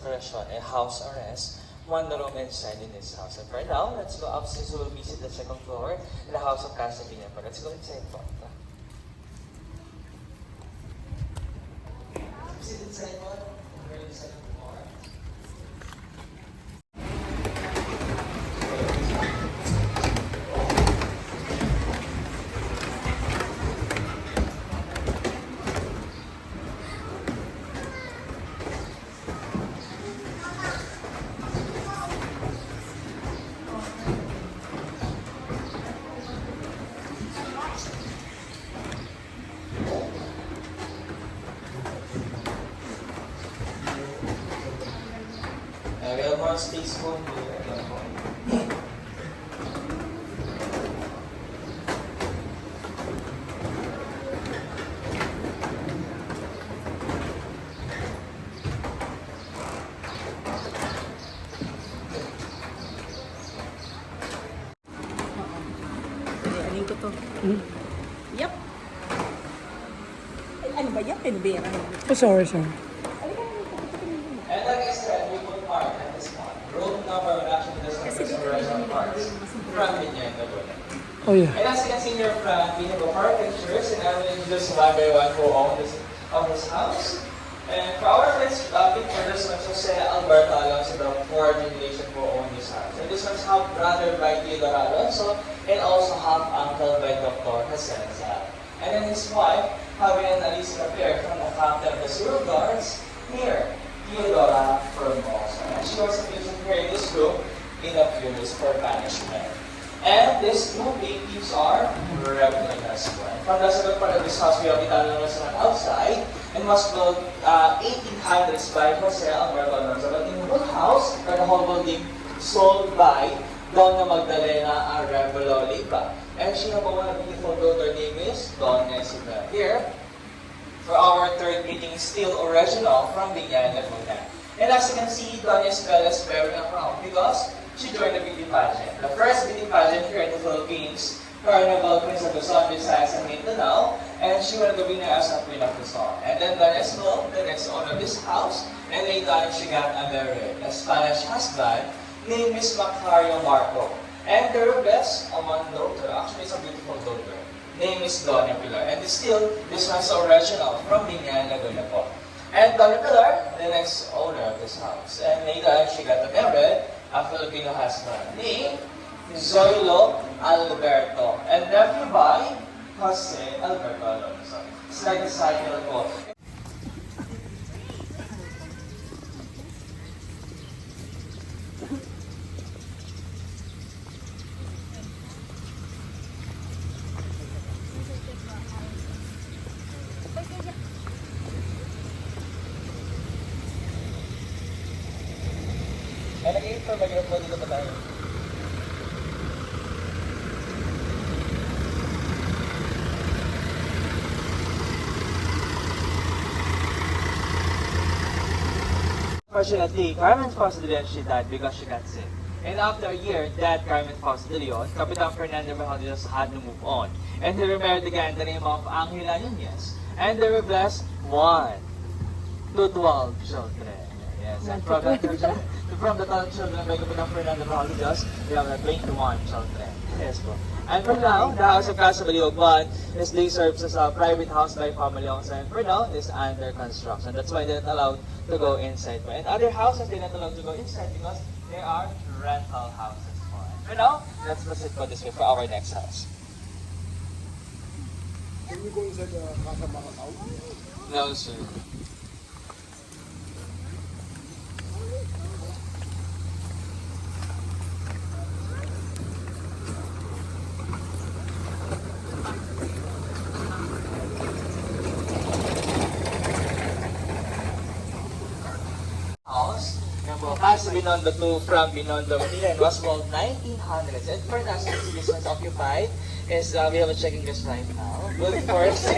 separation, a house arrest, one room inside in this house. And for now, let's go upstairs. We'll visit the second floor in the house of Casa Piña. Let's go inside po. Visit inside po. Space here. Aling ko to. Yep. Ay, ano ba yan? Pinubera mo. Oh, sorry, sorry. Oh, yeah. And as you can see front, we have a park pictures and I will introduce one by one who own this of this house. And for our first uh, picture, this one's Jose Alberto Alonso, the fourth generation who own this house. And this one's half brother by Theodore Alonso and also half uncle by Dr. Jose Rizal. And then his wife, Javier Alicia Pierre from the captain of the Zero Guards, here, Theodora Formosa. And she was using here in this room in a few days for banishment. And these two babies are revenant as well. From of this house, we have Italian restaurant outside and was built uh, 1800s by Jose Alberto. But in the whole house, or the whole building, sold by Donna Magdalena Arevalo Lipa. And she have a beautiful daughter name is Donna Isabel. Here, for our third meeting, still original from Binyan, Laguna. And as you can see, Doña Isabel is wearing a crown because she joined the beauty pageant. The first beauty pageant here in the Philippines, Carnival Queens of Luzon, Visayas, and Mindanao, and she won the winner as a Queen of Luzon. And then Doña the next owner of this house, and later she got a married, a Spanish husband, named Miss Macario Marco. And their best, a one daughter, actually it's a beautiful daughter name is Donna Pilar. And still, this one's original from Binyan, Laguna po. And Donna Pilar, the next owner of this house. And later, she got married, a Filipino husband named Zoilo Alberto. And nephew by Jose Alberto Alonso. It's like a po. And again, for mag po dito pa tayo. Fortunately, Carmen Foz de Leon, she died because she got sick. And after a year, that Carmen Foz de Leon, Capitan Fernando Mejodis had to move on. And they remarried again the name of Angela Nunez. And they were blessed one to 12 children. Yes, and from from the 12 children by Capitan Fernando Mejodis, we have uh, 21 children. Yes po. And for now, the House of Casa Baliog 1 is being served as a private house by family also. And for now, is under construction. That's why they're not allowed to go inside. And other houses, they're not allowed to go inside because they are rental houses. po. And for now, let's proceed for this way for our next house. Can you go inside the Casa Macau? No, sir. House number Casa Binondo to from Binondo, Manila and was built 1900s. And for us, this was occupied is uh, we have a checking this right now. Good for six.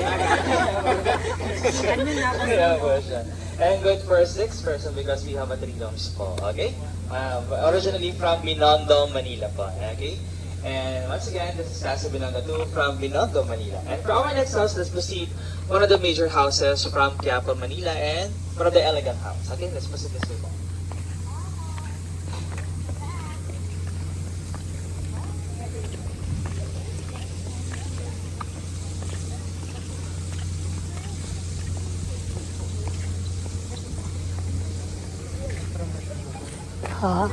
Yeah. And good for six person because we have a three rooms po. Okay? Uh, originally from Binondo, Manila po. Okay? And once again, this is Casa Binondo 2 from Binondo, Manila. And for our next house, let's proceed one of the major houses from Quiapo, Manila and one of the elegant house. Okay, let's proceed this way po. Ha?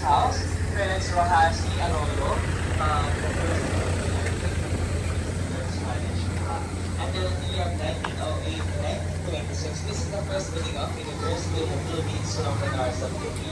House. Felix Rohasi Arroyo. Um, and then the year 1908 1926, this is the first building of University of the Philippines, of the arts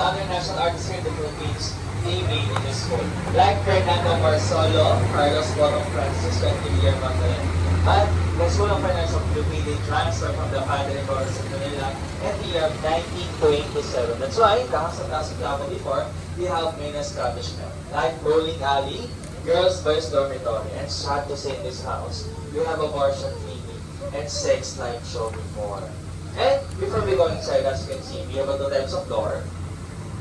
the other national artists here in the Philippines, they made in the school. Like Fernando Marsolo, Carlos Borong Francis, and Guillermo Magalan. But the School of Finance of Philippines, they transferred from the Padre Cortes of Manila in the year 1927. That's why, of Nasa Quiapo before, we have main establishment. Like bowling alley, girls' boys dormitory, and sad to say in this house, we have abortion clinic and sex light show before. And before we go inside, as you can see, we have a two types of door.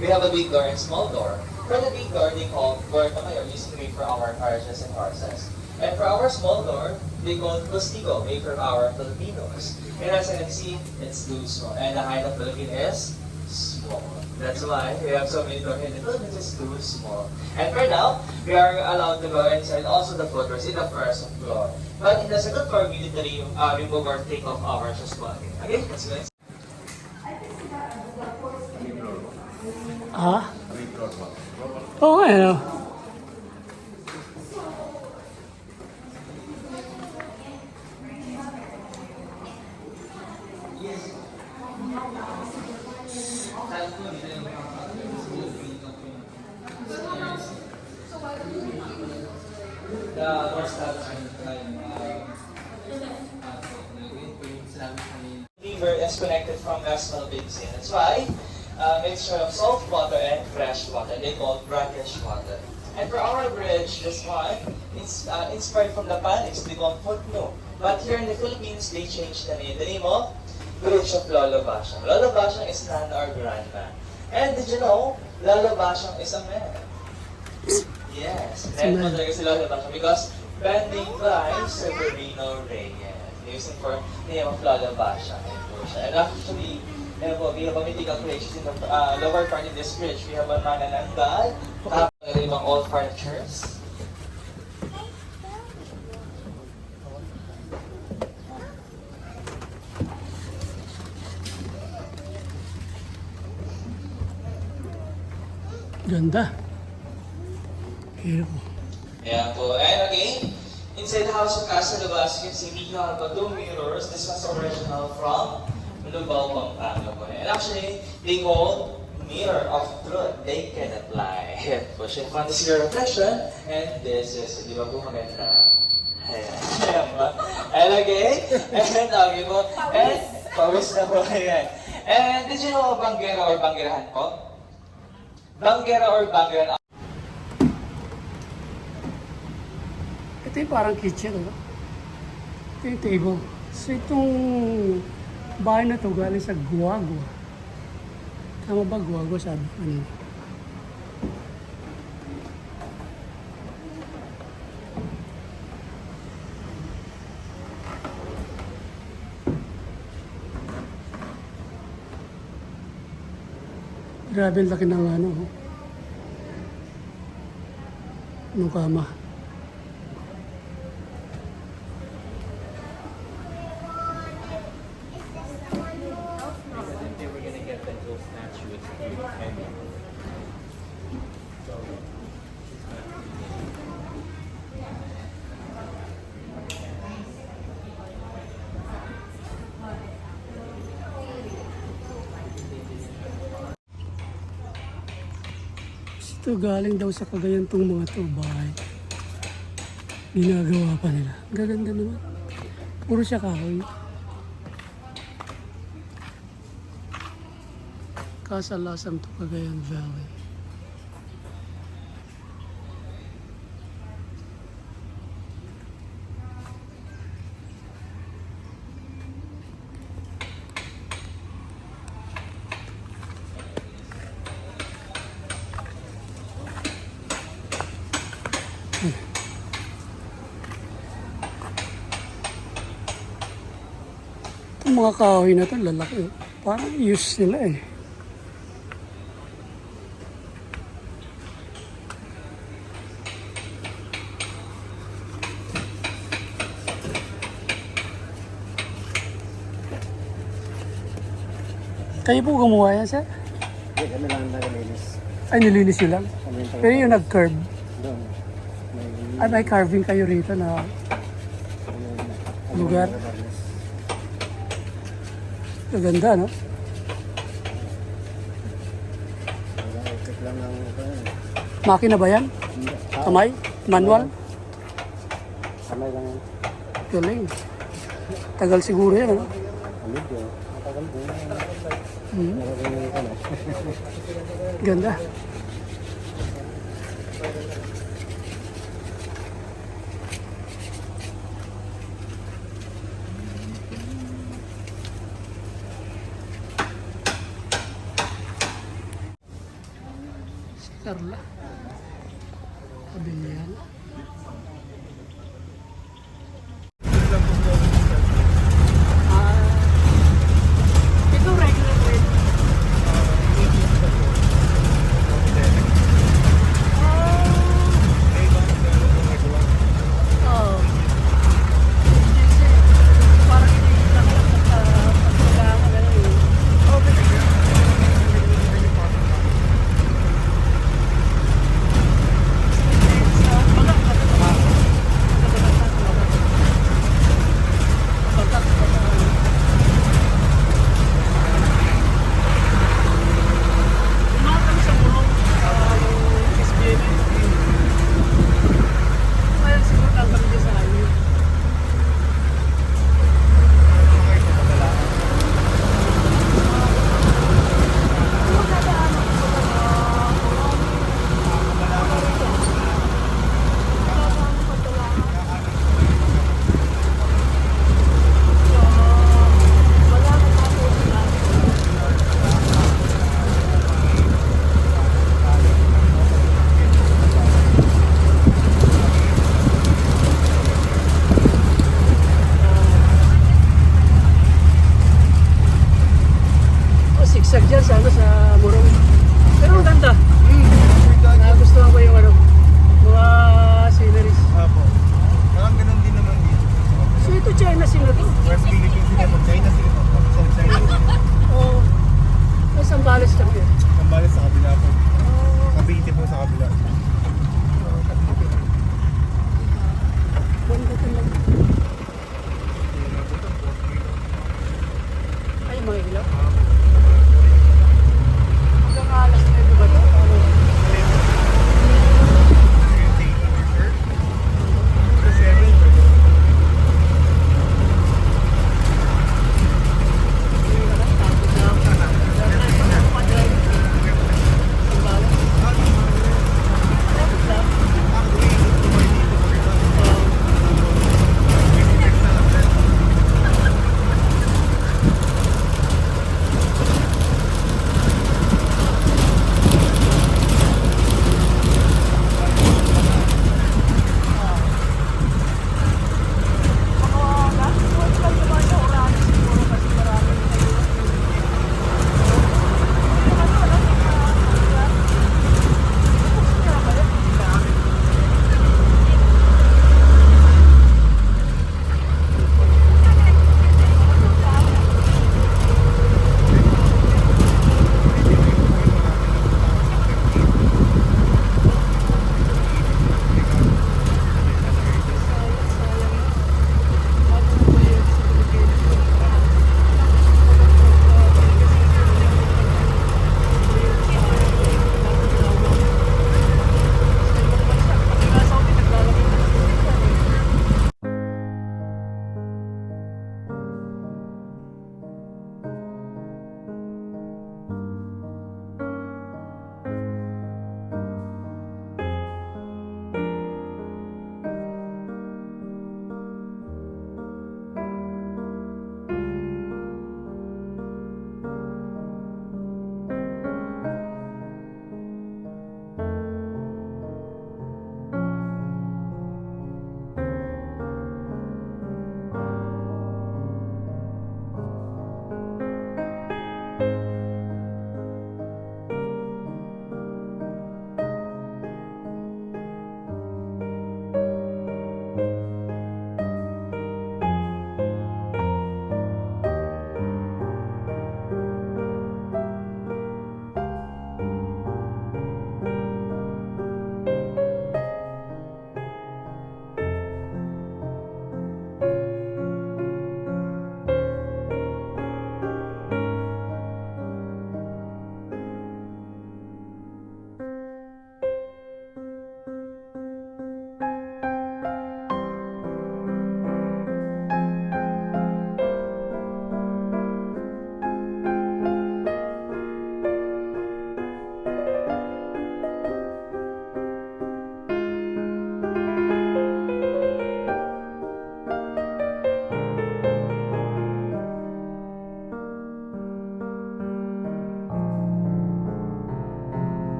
We have a big door and small door. For the big door, they call Mayor, used to be for our carriages and horses. And for our small door, they call Postigo, made for our Filipinos. And as you can see, it's too small. And the height of Philippine is small. That's why we have so many doors in the Philippines, it's too small. And for now, we are allowed to go inside also the footdoors in the first floor. But in the second floor, we need to uh, remove or take off our just one. Okay, let's go inside. Ha? Oo oh, nga, ano? River is connected from National Basin. That's why a mixture of salt water and fresh water. They call it brackish water. And for our bridge, this one, it's uh, inspired from the Panics. They call it Putno. But here in the Philippines, they changed the name. The name of Bridge of Lolo Bashang. Lolo is nana or grandma. And did you know, Lolo Bashang is a man? Yes, and man. talaga si Lolo Bashang because pending by Severino Reyes. Using for name of Lolo po siya. And actually, ayun po, we have a mythical creations in the uh, lower part of this bridge. We have a manananggal, tapos uh, ibang old furnitures. Ganda. Beautiful. Ayan po. And again, inside the house of Casa Lubas, you can see we have uh, two mirrors. This was original from Lubao, Pampanga po. And actually, they call mirror of truth. They cannot lie. Siya. Fun to see your reflection. And this is, di ba po maganda? Ayan. Ayan ba? And again, and okay po. And, pawis na po. Ayan. And did you know banggera or banggerahan po? Banggera or banggerahan Ito yung parang kitchen, ano? Ito yung table. So itong bahay na to galing sa Guagua. Tama ba Guagua sabi kanina? Grabe ang laki ng ano. oh. Nung kama. they were gonna get Ito galing daw sa Cagayan tong mga to bahay. Ginagawa pa nila. Gaganda naman. Puro siya kahoy. Casa Lasam to Cagayan Valley. Itong mga kahoy na ito, lalaki. Parang use nila eh. Kayo po gumawa yan, sir? Hindi kami lang nagalinis. Ay, nilinis nyo lang. Pero yung nag-curve, doon. Ay may carving kayo rito na lugar. Maganda, no? Lang ng Makina ba yan? Kamay? Manual? Kamay lang yan. Galing. Tagal siguro yan, ano? Medyo. Hmm. Ganda.